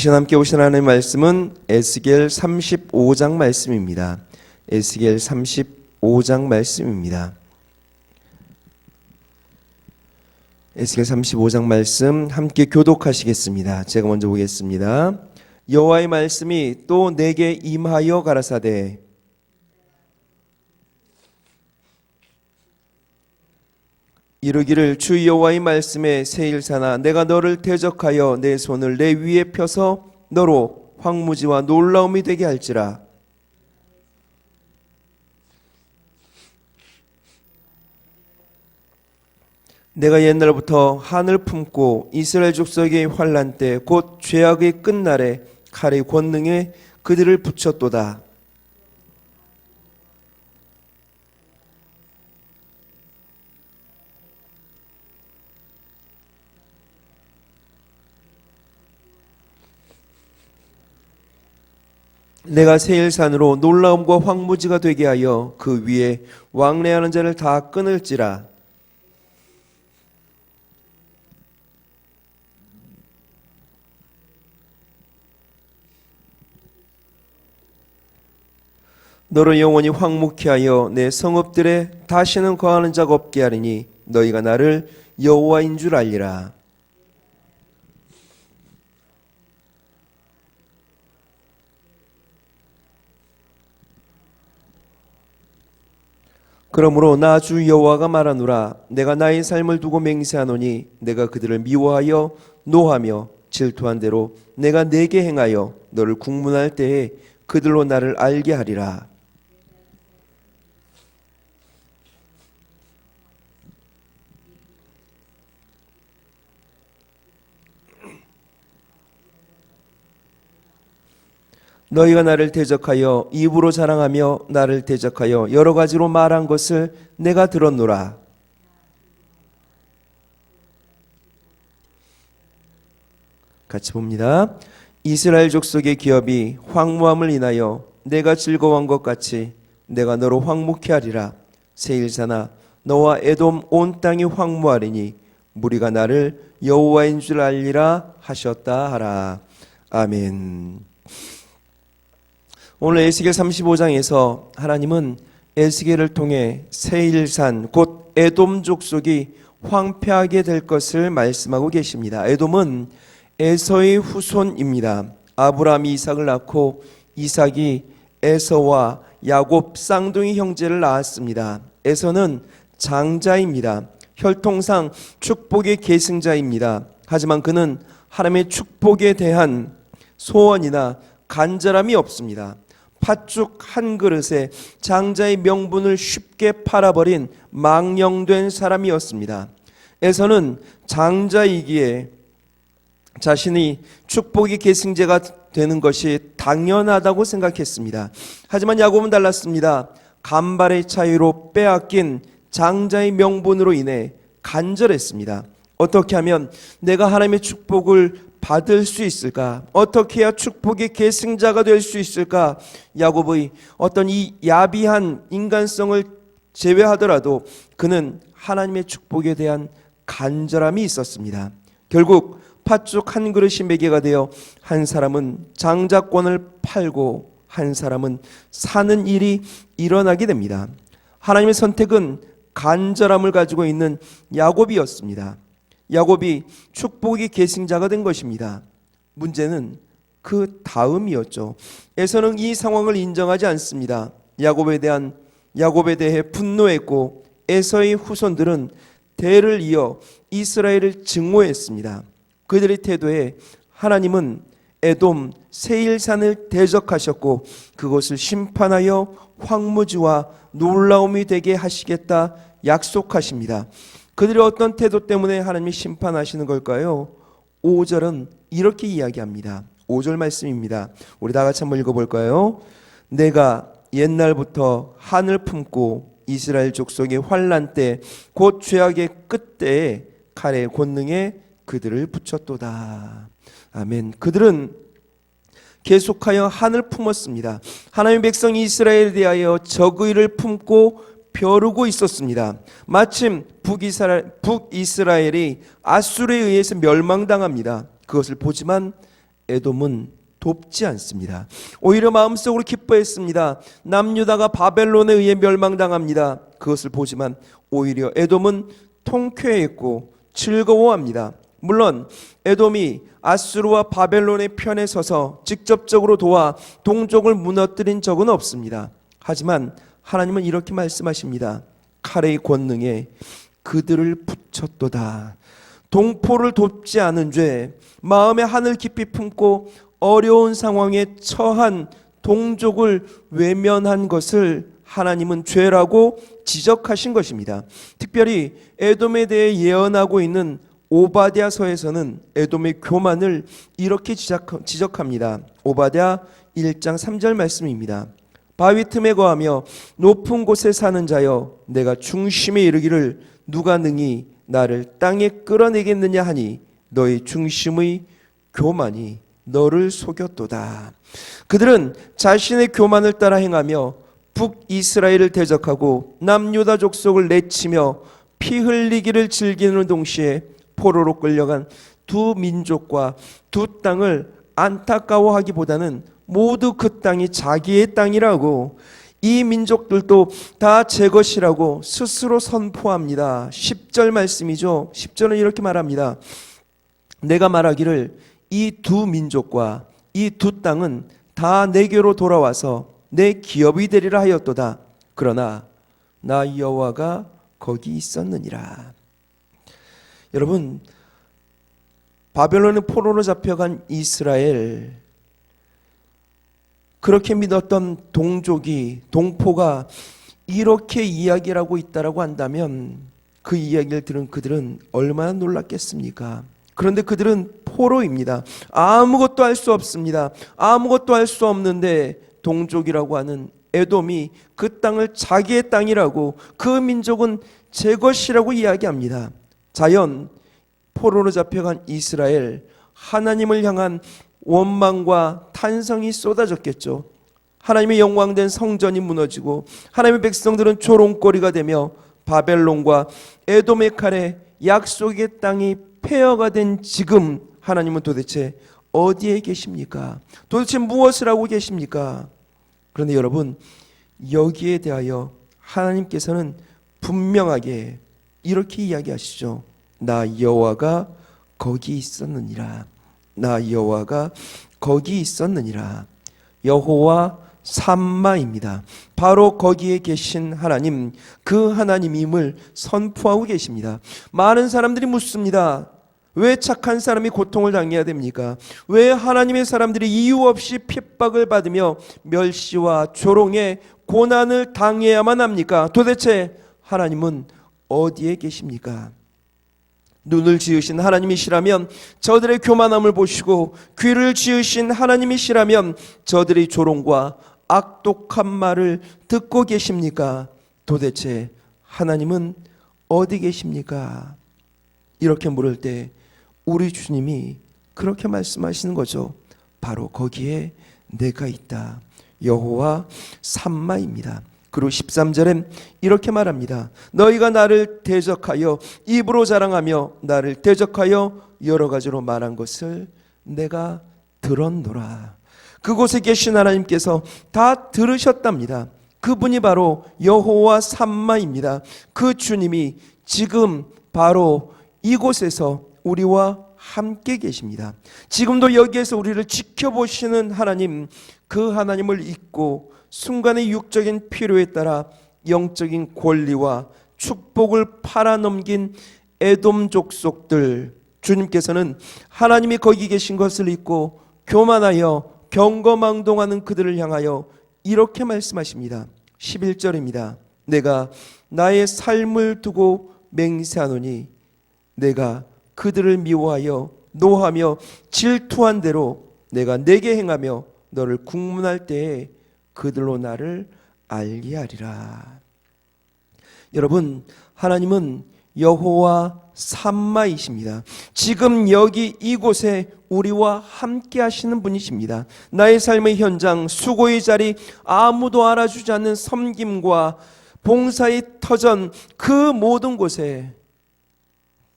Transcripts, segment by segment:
시간 함께 오신 하나님의 말씀은 에스겔 35장 말씀입니다. 에스겔 35장 말씀입니다. 에스겔 35장 말씀 함께 교독하시겠습니다. 제가 먼저 보겠습니다. 여호와의 말씀이 또 내게 임하여 가라사대 이르기를 주 여호와의 말씀에 세일사나 내가 너를 대적하여 내 손을 내 위에 펴서 너로 황무지와 놀라움이 되게 할지라. 내가 옛날부터 하늘 품고 이스라엘 족속의 환란 때 곧 죄악의 끝날에 칼의 권능에 그들을 붙였도다 내가 세일산으로 놀라움과 황무지가 되게 하여 그 위에 왕래하는 자를 다 끊을지라. 너로 영원히 황무케 하여 내 성읍들에 다시는 거하는 자가 없게 하리니 너희가 나를 여호와인 줄 알리라 그러므로 나 주 여호와가 말하노라 내가 나의 삶을 두고 맹세하노니 내가 그들을 미워하여 노하며 질투한 대로 내가 내게 행하여 너를 국문할 때에 그들로 나를 알게 하리라 너희가 나를 대적하여 입으로 자랑하며 나를 대적하여 여러 가지로 말한 것을 내가 들었노라. 같이 봅니다. 이스라엘 족속의 기업이 황무함을 인하여 내가 즐거워한 것 같이 내가 너로 황무케 하리라. 세일사나 너와 에돔 온 땅이 황무하리니 무리가 나를 여호와인 줄 알리라 하셨다 하라. 아멘. 오늘 에스겔 35장에서 하나님은 에스겔을 통해 세일산 곧 에돔 족속이 황폐하게 될 것을 말씀하고 계십니다. 에돔은 에서의 후손입니다. 아브라함이 이삭을 낳고 이삭이 에서와 야곱 쌍둥이 형제를 낳았습니다. 에서는 장자입니다. 혈통상 축복의 계승자입니다. 하지만 그는 하나님의 축복에 대한 소원이나 간절함이 없습니다. 팥죽 한 그릇에 장자의 명분을 쉽게 팔아버린 망령된 사람이었습니다. 에서는 장자이기에 자신이 축복의 계승제가 되는 것이 당연하다고 생각했습니다. 하지만 야곱은 달랐습니다. 간발의 차이로 빼앗긴 장자의 명분으로 인해 간절했습니다. 어떻게 하면 내가 하나님의 축복을 받을 수 있을까? 어떻게 해야 축복의 계승자가 될 수 있을까? 야곱의 어떤 이 야비한 인간성을 제외하더라도 그는 하나님의 축복에 대한 간절함이 있었습니다. 결국 팥죽 한 그릇이 매개가 되어 한 사람은 장자권을 팔고 한 사람은 사는 일이 일어나게 됩니다. 하나님의 선택은 간절함을 가지고 있는 야곱이었습니다. 야곱이 축복의 계승자가 된 것입니다. 문제는 그 다음이었죠. 에서는 이 상황을 인정하지 않습니다. 야곱에 대한 야곱에 대해 분노했고 에서의 후손들은 대를 이어 이스라엘을 증오했습니다. 그들의 태도에 하나님은 에돔 세일산을 대적하셨고 그것을 심판하여 황무지와 놀라움이 되게 하시겠다 약속하십니다. 그들의 어떤 태도 때문에 하나님이 심판하시는 걸까요? 5절은 이렇게 이야기합니다. 5절 말씀입니다. 우리 다 같이 한번 읽어볼까요? 내가 옛날부터 하늘 품고 이스라엘 족속의 환란 때 곧 죄악의 끝때에 칼의 권능에 그들을 붙였도다. 아멘. 그들은 계속하여 하늘 품었습니다. 하나님의 백성 이스라엘에 대하여 적의를 품고 벼르고 있었습니다. 마침 북이스라엘, 북이스라엘이 아수르에 의해서 멸망당합니다. 그것을 보지만 에돔은 돕지 않습니다. 오히려 마음속으로 기뻐했습니다. 남유다가 바벨론에 의해 멸망당합니다. 그것을 보지만 오히려 에돔은 통쾌했고 즐거워합니다. 물론 에돔이 아수르와 바벨론의 편에 서서 직접적으로 도와 동족을 무너뜨린 적은 없습니다. 하지만 하나님은 이렇게 말씀하십니다. 칼의 권능에 그들을 붙였도다. 동포를 돕지 않은 죄, 마음에 하늘 깊이 품고 어려운 상황에 처한 동족을 외면한 것을 하나님은 죄라고 지적하신 것입니다. 특별히 에돔에 대해 예언하고 있는 오바댜서에서는 에돔의 교만을 이렇게 지적- 지적합니다. 오바댜 1장 3절 말씀입니다. 바위 틈에 거하며 높은 곳에 사는 자여 내가 중심에 이르기를 누가 능히 나를 땅에 끌어내겠느냐 하니 너의 중심의 교만이 너를 속였도다. 그들은 자신의 교만을 따라 행하며 북이스라엘을 대적하고 남유다 족속을 내치며 피 흘리기를 즐기는 동시에 포로로 끌려간 두 민족과 두 땅을 안타까워하기보다는 모두 그 땅이 자기의 땅이라고 이 민족들도 다 제 것이라고 스스로 선포합니다. 10절 말씀이죠. 10절은 이렇게 말합니다. 내가 말하기를 이 두 민족과 이 두 땅은 다 내게로 돌아와서 내 기업이 되리라 하였도다. 그러나 나 여호와가 거기 있었느니라. 여러분 바벨론의 포로로 잡혀간 이스라엘 그렇게 믿었던 동족이 동포가 이렇게 이야기를 하고 있다라고 한다면 그 이야기를 들은 그들은 얼마나 놀랐겠습니까? 그런데 그들은 포로입니다. 아무것도 할 수 없습니다. 아무것도 할 수 없는데 동족이라고 하는 에돔이 그 땅을 자기의 땅이라고 그 민족은 제 것이라고 이야기합니다. 자연 포로로 잡혀간 이스라엘 하나님을 향한 원망과 탄성이 쏟아졌겠죠. 하나님의 영광된 성전이 무너지고 하나님의 백성들은 조롱거리가 되며 바벨론과 에돔의 칼에 약속의 땅이 폐허가 된 지금 하나님은 도대체 어디에 계십니까? 도대체 무엇을 하고 계십니까? 그런데 여러분 여기에 대하여 하나님께서는 분명하게 이렇게 이야기하시죠. 나 여호와가 거기 있었느니라. 나 여호와가 거기 있었느니라. 여호와 삼마입니다. 바로 거기에 계신 하나님, 그 하나님임을 선포하고 계십니다. 많은 사람들이 묻습니다. 왜 착한 사람이 고통을 당해야 됩니까? 왜 하나님의 사람들이 이유 없이 핍박을 받으며 멸시와 조롱에 고난을 당해야만 합니까? 도대체 하나님은 어디에 계십니까? 눈을 지으신 하나님이시라면 저들의 교만함을 보시고 귀를 지으신 하나님이시라면 저들의 조롱과 악독한 말을 듣고 계십니까? 도대체 하나님은 어디 계십니까? 이렇게 물을 때 우리 주님이 그렇게 말씀하시는 거죠. 바로 거기에 내가 있다. 여호와 삼마입니다. 그리고 13절엔 이렇게 말합니다. 너희가 나를 대적하여 입으로 자랑하며 나를 대적하여 여러 가지로 말한 것을 내가 들었노라. 그곳에 계신 하나님께서 다 들으셨답니다. 그분이 바로 여호와 삼마입니다. 그 주님이 지금 바로 이곳에서 우리와 함께 계십니다. 지금도 여기에서 우리를 지켜보시는 하나님, 그 하나님을 잊고 순간의 육적인 필요에 따라 영적인 권리와 축복을 팔아넘긴 에돔 족속들 주님께서는 하나님이 거기 계신 것을 잊고 교만하여 경거망동하는 그들을 향하여 이렇게 말씀하십니다. 11절입니다. 내가 나의 삶을 두고 맹세하노니 내가 그들을 미워하여 노하며 질투한 대로 내가 내게 행하며 너를 국문할 때에 그들로 나를 알게 하리라. 여러분, 하나님은 여호와 삼마이십니다. 지금 여기 이곳에 우리와 함께 하시는 분이십니다. 나의 삶의 현장, 수고의 자리, 아무도 알아주지 않는 섬김과 봉사의 터전, 그 모든 곳에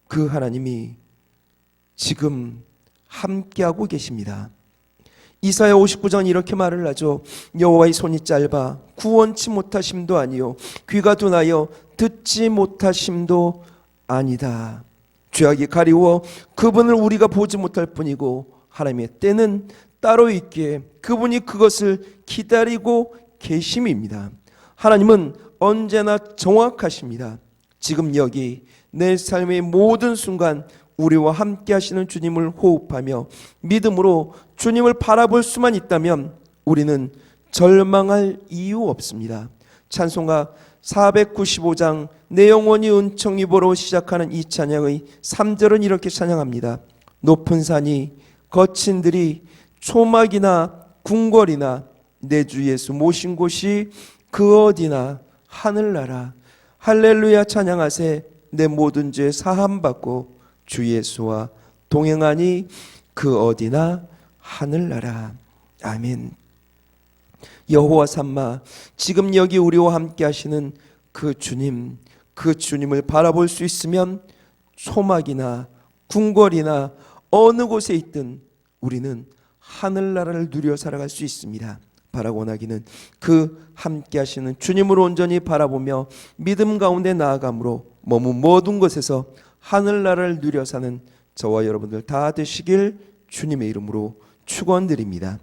그 하나님이 지금 함께하고 계십니다. 이사야 59장 이렇게 말을 하죠. 여호와의 손이 짧아 구원치 못하심도 아니요 귀가 둔하여 듣지 못하심도 아니다. 죄악이 가리워 그분을 우리가 보지 못할 뿐이고 하나님의 때는 따로 있기에 그분이 그것을 기다리고 계심입니다. 하나님은 언제나 정확하십니다. 지금 여기 내 삶의 모든 순간 우리와 함께 하시는 주님을 호흡하며 믿음으로 주님을 바라볼 수만 있다면 우리는 절망할 이유 없습니다. 찬송가 495장 내 영혼이 은총이 보러 시작하는 이 찬양의 3절은 이렇게 찬양합니다. 높은 산이 거친 들이 초막이나 궁궐이나 내 주 예수 모신 곳이 그 어디나 하늘나라 할렐루야 찬양하세 내 모든 죄 사함 받고 주 예수와 동행하니 그 어디나 하늘나라 아멘. 여호와 삼마 지금 여기 우리와 함께 하시는 그 주님 그 주님을 바라볼 수 있으면 소막이나 궁궐이나 어느 곳에 있든 우리는 하늘나라를 누려 살아갈 수 있습니다. 바라고 원하기는 그 함께 하시는 주님을 온전히 바라보며 믿음 가운데 나아감으로 머문 모든 곳에서 하늘나라를 누려 사는 저와 여러분들 다 되시길 주님의 이름으로 축원드립니다.